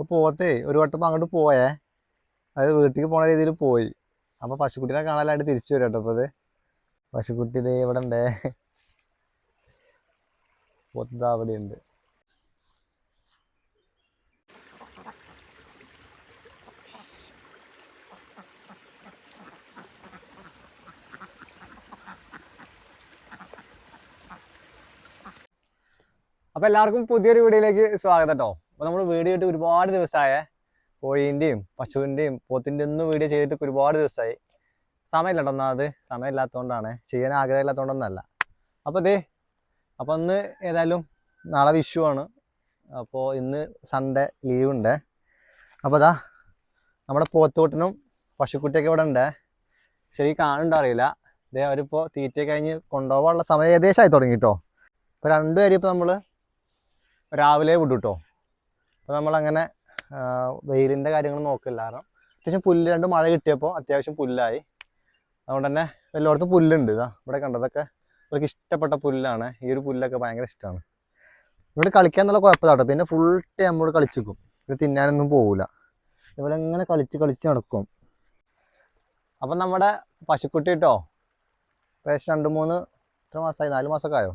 അപ്പോൾ പോത്തേ ഒരു വട്ടം അങ്ങോട്ട് പോയേ. അതായത് വീട്ടിലേക്ക് പോണ രീതിയിൽ പോയി. അപ്പോൾ പശുക്കുട്ടീനെ കാണാനായിട്ട് തിരിച്ചു വരും കേട്ടോ അപ്പോൾ അത് പശുക്കുട്ടി ഇതേ ഇവിടെ ഉണ്ടേ പോത്ത് അവിടെ ഉണ്ട് അപ്പോൾ എല്ലാവർക്കും പുതിയൊരു വീഡിയോയിലേക്ക് സ്വാഗതം കേട്ടോ. അപ്പോൾ നമ്മൾ വീഡിയോ ഇട്ട് ഒരുപാട് ദിവസമായ കോഴീന്റെയും പശുവിന്റെയും പോത്തിന്റെയും ഒന്നും വീഡിയോ ചെയ്തിട്ട് ഒരുപാട് ദിവസമായി സമയമില്ല ഒന്നാമത് സമയമില്ലാത്തതുകൊണ്ടാണ് ചെയ്യാൻ ആഗ്രഹമില്ലാത്തതുകൊണ്ടൊന്നല്ല അപ്പോൾ ഇതേ അപ്പോൾ ഇന്ന് ഏതായാലും നാളെ വിഷു ആണ്. അപ്പോൾ ഇന്ന് സൺഡേ ലീവ് ഉണ്ട്. അപ്പോൾ അതാ നമ്മുടെ പോത്തോട്ടിനും പശുക്കുട്ടിയൊക്കെ ഇവിടെ ഉണ്ട്. ശരി കാണുന്നുണ്ടോ അറിയില്ല. ഇതേ അവരിപ്പോൾ തീറ്റ കഴിഞ്ഞ് കൊണ്ടുപോകാനുള്ള സമയം ഏകദേശമായി തുടങ്ങി കേട്ടോ ഇപ്പോൾ രണ്ടുപേരും ഇപ്പോൾ നമ്മൾ രാവിലെ വിടും കേട്ടോ അപ്പോൾ നമ്മളങ്ങനെ വെയിലിന്റെ കാര്യങ്ങൾ നോക്കില്ല. കാരണം അത്യാവശ്യം പുല്ല് രണ്ട് മഴ കിട്ടിയപ്പോൾ അത്യാവശ്യം പുല്ലായി. അതുകൊണ്ട് തന്നെ എല്ലായിടത്തും പുല്ലുണ്ട്. ഇതാ ഇവിടെ കണ്ടതൊക്കെ ഇവർക്ക് ഇഷ്ടപ്പെട്ട പുല്ലാണ്. ഈ ഒരു പുല്ലൊക്കെ ഭയങ്കര ഇഷ്ടമാണ് ഇവിടെ കളിക്കാൻ എന്നുള്ള കുഴപ്പമില്ല പിന്നെ ഫുൾ ടൈം നമ്മൾ കളിച്ചിക്കും. ഇത് തിന്നാനൊന്നും പോകില്ല ഇവരെ ഇങ്ങനെ കളിച്ച് കളിച്ച് നടക്കും. അപ്പം നമ്മുടെ പശുക്കുട്ടി കേട്ടോ ഏകദേശം രണ്ട് മൂന്ന് എത്ര മാസമായി നാല് മാസമൊക്കെ ആയോ?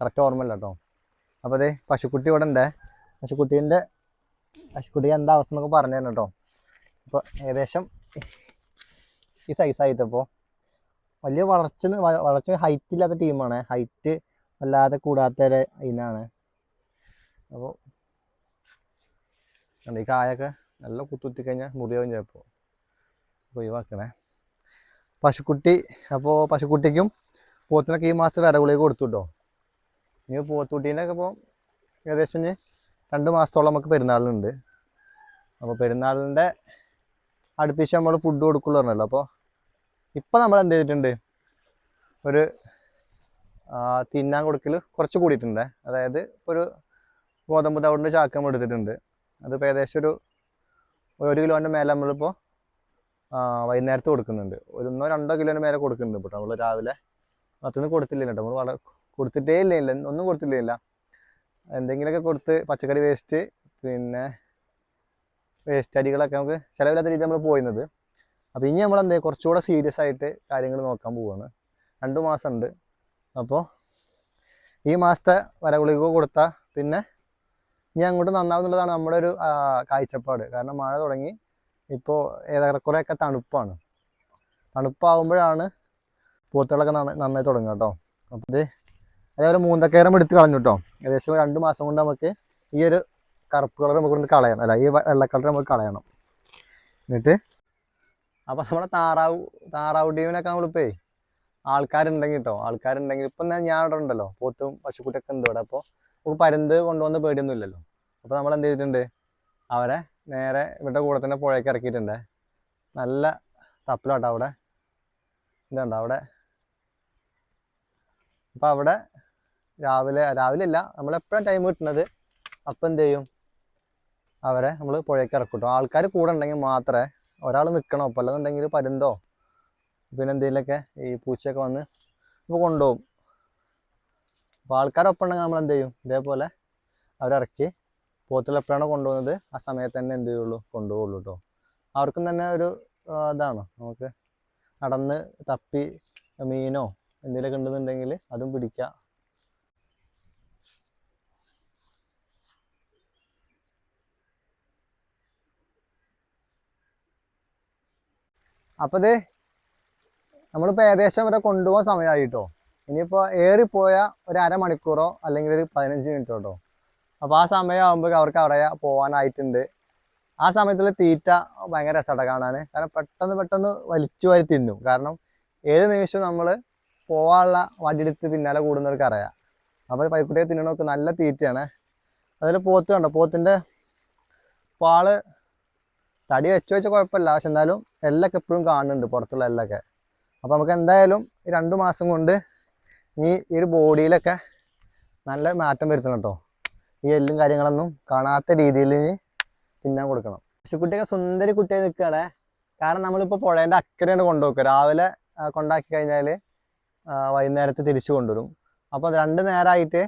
കറക്റ്റ് ഓർമ്മയില്ല കേട്ടോ അപ്പോൾ അതെ പശുക്കുട്ടി ഇവിടെ ഉണ്ട് പശുക്കുട്ടീന്റെ അശുക്കുട്ടിക്ക് എന്താ അവസ്ഥ എന്നൊക്കെ പറഞ്ഞു തരണം കേട്ടോ. അപ്പോൾ ഏകദേശം ഈ സൈസായിട്ടപ്പോൾ വലിയ വളർച്ച വളർച്ച ഹൈറ്റ് ഇല്ലാത്ത ടീമാണ് ഹൈറ്റ് വല്ലാതെ കൂടാത്ത ഇനാണ് അപ്പോൾ ഈ കായൊക്കെ നല്ല കുത്തുത്തി കഴിഞ്ഞാൽ മുറിയാവും ചിലപ്പോൾ ഒഴിവാക്കണേ. പശുക്കുട്ടി അപ്പോൾ പശുക്കുട്ടിക്കും പോത്തിനൊക്കെ ഈ മാസത്തെ വിറകുളിയൊക്കെ കൊടുത്തു കേട്ടോ. ഇനി പോത്തുകുട്ടീന്റെ ഒക്കെ ഇപ്പോൾ ഏകദേശം രണ്ട് മാസത്തോളം നമുക്ക് പെരുന്നാളിനുണ്ട്. അപ്പോൾ പെരുന്നാളിന്റെ അടുപ്പിച്ച് നമ്മൾ ഫുഡ് കൊടുക്കുള്ളൂ പറഞ്ഞല്ലോ. അപ്പോൾ ഇപ്പം നമ്മൾ എന്ത് ചെയ്തിട്ടുണ്ട്? ഒരു തിന്നാൻ കൊടുക്കൽ കുറച്ച് കൂടിയിട്ടുണ്ട്. അതായത് ഒരു ഗോതമ്പ് തവിടിന്റെ ചാക്കം നമ്മൾ എടുത്തിട്ടുണ്ട്. അതിപ്പോൾ ഏകദേശം ഒരു ഒരു കിലോന്റെ മേലെ നമ്മളിപ്പോൾ വൈകുന്നേരത്ത് കൊടുക്കുന്നുണ്ട്. ഒന്നോ രണ്ടോ കിലോന്റെ മേലെ കൊടുക്കുന്നുണ്ട് ഇപ്പോൾ നമ്മൾ രാവിലെ അതൊന്നും കൊടുത്തില്ല കേട്ടോ. നമ്മൾ വളരെ കൊടുത്തിട്ടേ ഇല്ല ഒന്നും കൊടുത്തില്ല എന്തെങ്കിലുമൊക്കെ കൊടുത്ത് പച്ചക്കറി വേസ്റ്റ് പിന്നെ വേസ്റ്റ് അരികളൊക്കെ നമുക്ക് ചിലവില്ലാത്ത രീതിയിൽ നമ്മൾ പോയിരുന്നത് അപ്പോൾ ഇനി നമ്മൾ എന്താ കുറച്ചുകൂടെ സീരിയസ് ആയിട്ട് കാര്യങ്ങൾ നോക്കാൻ പോവുകയാണ് രണ്ട് മാസം ഉണ്ട് അപ്പോൾ ഈ മാസത്തെ വരകുളിക കൊടുത്താൽ പിന്നെ ഇനി അങ്ങോട്ട് നന്നാവുന്നുള്ളതാണ് നമ്മുടെ ഒരു കാഴ്ചപ്പാട്. കാരണം മഴ തുടങ്ങി ഇപ്പോൾ ഏറെക്കുറെയൊക്കെ തണുപ്പാണ്. തണുപ്പാവുമ്പോഴാണ് പൂത്തുകളൊക്കെ നന്ന- നന്നായി തുടങ്ങുക കേട്ടോ. അപ്പോൾ ഇത് അതേപോലെ മൂന്തക്കയറം എടുത്ത് കളഞ്ഞു കേട്ടോ ഏകദേശം രണ്ട് മാസം കൊണ്ട് നമുക്ക് ഈ ഒരു കറുപ്പ് കളർ നമുക്ക് കൊണ്ട് കളയണം. അല്ല ഈ വെള്ള കളർ നമുക്ക് കളയണം. എന്നിട്ട് അപ്പൊ നമ്മുടെ താറാവ് താറാവ് ടീമിനൊക്കെ നമ്മളിപ്പേ ആൾക്കാരുണ്ടെങ്കിൽ കേട്ടോ ആൾക്കാരുണ്ടെങ്കിൽ ഇപ്പം ഞാൻ ഇവിടെ ഉണ്ടല്ലോ. പോത്തും പശുക്കുട്ടിയൊക്കെ ഉണ്ട് ഇവിടെ. അപ്പോൾ നമുക്ക് പരുന്ത് കൊണ്ടുവന്ന് പേടിയൊന്നും ഇല്ലല്ലോ അപ്പോൾ നമ്മൾ എന്ത് ചെയ്തിട്ടുണ്ട്? അവരെ നേരെ ഇവിടെ കൂടെ തന്നെ പുഴയ്ക്ക് ഇറക്കിയിട്ടുണ്ട്. നല്ല തപ്പലാട്ടോ അവിടെ. ഇതുണ്ട് അവിടെ? അപ്പോൾ അവിടെ രാവിലെ രാവിലെ അല്ല നമ്മൾ എപ്പോഴാണ് ടൈം കിട്ടുന്നത്? അപ്പം എന്ത് ചെയ്യും? അവരെ നമ്മൾ പുഴയ്ക്ക് ഇറക്കും ആൾക്കാർ കൂടെ ഉണ്ടെങ്കിൽ മാത്രമേ ഒരാൾ നിൽക്കണം അപ്പം അല്ലെന്നുണ്ടെങ്കിൽ പരുന്തോ? പിന്നെ എന്തെങ്കിലുമൊക്കെ ഈ പൂച്ചയൊക്കെ വന്ന് ഇപ്പോൾ കൊണ്ടുപോകും. അപ്പോൾ ആൾക്കാരൊപ്പം ഉണ്ടെങ്കിൽ നമ്മൾ എന്ത് ചെയ്യും? ഇതേപോലെ അവരിറക്കി പോത്തിൽ എപ്പോഴാണോ കൊണ്ടുപോകുന്നത് ആ സമയത്ത് തന്നെ എന്ത് ചെയ്യുള്ളൂ? കൊണ്ടുപോകുള്ളൂ കേട്ടോ അവർക്കും തന്നെ ഒരു ഇതാണ്. നമുക്ക് നടന്ന് തപ്പി മീനോ എന്തെങ്കിലുമൊക്കെ ഉണ്ടെന്നുണ്ടെങ്കിൽ അതും പിടിക്കാം. അപ്പോൾ ഇത് നമ്മളിപ്പോൾ ഏകദേശം ഇവിടെ കൊണ്ടുപോകാൻ സമയമായി കേട്ടോ ഇനിയിപ്പോൾ ഏറിപ്പോയ ഒരു അരമണിക്കൂറോ അല്ലെങ്കിൽ ഒരു പതിനഞ്ച് മിനിറ്റോ കേട്ടോ അപ്പോൾ ആ സമയമാകുമ്പോൾ അവർക്ക് അവിടെ പോകാനായിട്ടുണ്ട് ആ സമയത്തുള്ള തീറ്റ ഭയങ്കര രസമാണ് കാണാൻ കാരണം പെട്ടെന്ന് പെട്ടെന്ന് വലിച്ചു വാരി തിന്നും. കാരണം ഏത് നിമിഷവും നമ്മൾ പോകാനുള്ള വടിയെടുത്ത് പിന്നാലെ കൂടുന്നവർക്ക് അറിയാം. അപ്പോൾ പൈക്കുട്ടിയെ തിന്നണമൊക്കെ നല്ല തീറ്റയാണ്. അതിൽ പോത്ത് കണ്ടോ? പോത്തിന്റെ പാൾ തടി വെച്ച് വെച്ച കുഴപ്പമില്ല. പക്ഷെ എന്നാലും എല്ലൊക്കെ എപ്പോഴും കാണുന്നുണ്ട് പുറത്തുള്ള എല്ലൊക്കെ. അപ്പോൾ നമുക്ക് എന്തായാലും ഈ രണ്ട് മാസം കൊണ്ട് ഈ ഒരു ബോഡിയിലൊക്കെ നല്ല മാറ്റം വരുത്തണം കേട്ടോ ഈ എല്ലും കാര്യങ്ങളൊന്നും കാണാത്ത രീതിയിൽ തിന്നാൻ കൊടുക്കണം. പശുക്കുട്ടിയൊക്കെ സുന്ദരി കുട്ടിയെ നിൽക്കുകയാണ്. കാരണം നമ്മളിപ്പോൾ പുഴേന്റെ അക്കരയാണ് കൊണ്ടുപോക്കുക. രാവിലെ കൊണ്ടാക്കി കഴിഞ്ഞാൽ വൈകുന്നേരത്ത് തിരിച്ചു കൊണ്ടുവരും. അപ്പോൾ രണ്ട് നേരമായിട്ട്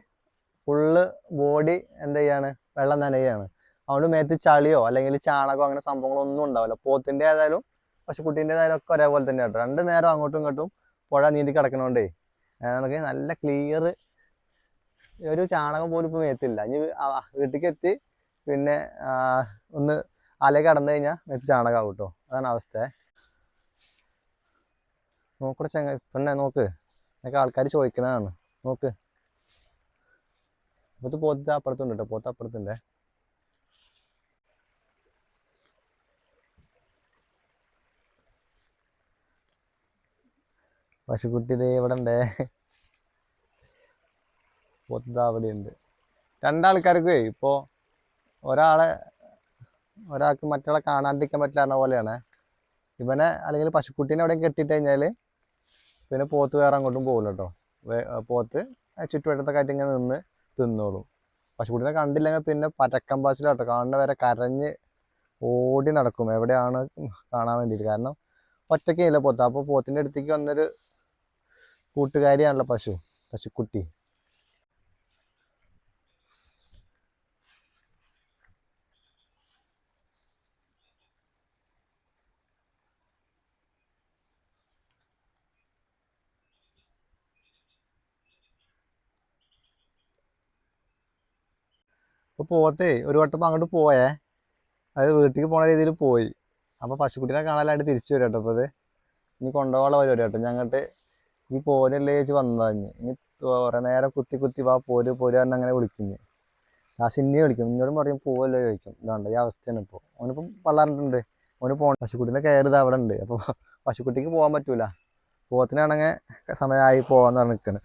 ഫുള്ള് ബോഡി എന്ത് ചെയ്യാണ്? വെള്ളം നനയുകയാണ്. അതുകൊണ്ട് മേത്ത് ചളിയോ അല്ലെങ്കിൽ ചാണകമോ അങ്ങനെ സംഭവങ്ങളോ ഒന്നും ഉണ്ടാവില്ല. പോത്തിന്റെ ആയാലും പശുക്കുട്ടീന്റെ ഒക്കെ ഒരേപോലെ തന്നെ കേട്ടോ. രണ്ട് നേരം അങ്ങോട്ടും ഇങ്ങോട്ടും പുഴ നീന്തി കിടക്കണോണ്ടേ നമുക്ക് നല്ല ക്ലിയർ ഒരു ചാണകം പോലും ഇപ്പോൾ മേത്തില്ല. ഇനി വീട്ടിലേക്ക് എത്തി പിന്നെ ഒന്ന് അല കടന്നു കഴിഞ്ഞാൽ മേത്ത് ചാണകമാവും കേട്ടോ. അതാണ് അവസ്ഥ. നോക്കട്ടെ ചങ്ങ പെണ്ണെ നോക്ക്. എന്നൊക്കെ ആൾക്കാർ ചോദിക്കണതാണ്. നോക്ക്. പോത്ത് പോത്ത് അപ്പുറത്തുണ്ട് കേട്ടോ പോത്ത് അപ്പുറത്തുണ്ട്. പശുക്കുട്ടി ദേ ഇവിടെ ഉണ്ടേ പോത്ത് ദാ അവിടെ ഉണ്ട് രണ്ടാൾക്കാർക്ക് ഇപ്പോൾ ഒരാളെ ഒരാൾക്ക് മറ്റൊരാളെ കാണാണ്ടിരിക്കാൻ പറ്റില്ല പോലെയാണ്. ഇവനെ അല്ലെങ്കിൽ പശുക്കുട്ടീനെ എവിടെയും കെട്ടിയിട്ട് കഴിഞ്ഞാൽ പിന്നെ പോത്ത് വേറെ അങ്ങോട്ടും പോകില്ല കേട്ടോ പോത്ത് ചുറ്റുവട്ടത്തെ കാറ്റ് ഇങ്ങനെ നിന്ന് തിന്നോളും. പശുക്കുട്ടീനെ കണ്ടില്ലെങ്കിൽ പിന്നെ പരക്കം പാച്ചിലാട്ടോ കാണുന്ന വരെ കരഞ്ഞ് ഓടി നടക്കും. എവിടെയാണ് കാണാൻ വേണ്ടിയിട്ട്. കാരണം ഒറ്റയ്ക്കില്ല പോത്ത്. അപ്പോൾ പോത്തിന്റെ അടുത്തേക്ക് വന്നൊരു കൂട്ടുകാരിയാണല്ലോ പശു പശുക്കുട്ടി. അപ്പോൾ പോത്തേ ഒരു വട്ടം അങ്ങോട്ട് പോയേ. അത് വീട്ടിലേക്ക് പോണ രീതിയിൽ പോയി. അപ്പോൾ പശുക്കുട്ടീനെ കാണാനായിട്ട് തിരിച്ചു വരും കേട്ടോ. അപ്പോൾ അത് ഇനി കൊണ്ടുപോകാനുള്ള പരിപാടി കേട്ടോ. ഞങ്ങട്ട് ഈ പോരല്ലേ ചേച്ചി വന്നതാ ഇനി. കുറേ നേരം കുത്തി കുത്തി വാ പോര് പോര് പറഞ്ഞ് അങ്ങനെ വിളിക്കുന്നു ആ സിന്നെ വിളിക്കും. ഇന്നോടും പറയും പോവല്ലോ? ചോദിക്കും. ഇതാണ്ട് ഈ അവസ്ഥയാണ് ഇപ്പോൾ അവനിപ്പം പള്ളാറിട്ടുണ്ട് അവന് പോകണം പശുക്കുട്ടീനെ കയറി അവിടെ ഉണ്ട് അപ്പോൾ പശുക്കുട്ടിക്ക് പോകാൻ പറ്റൂല. പോത്തിനാണെങ്കിൽ സമയമായി പോകാമെന്ന് പറഞ്ഞ് നിൽക്കുന്നത്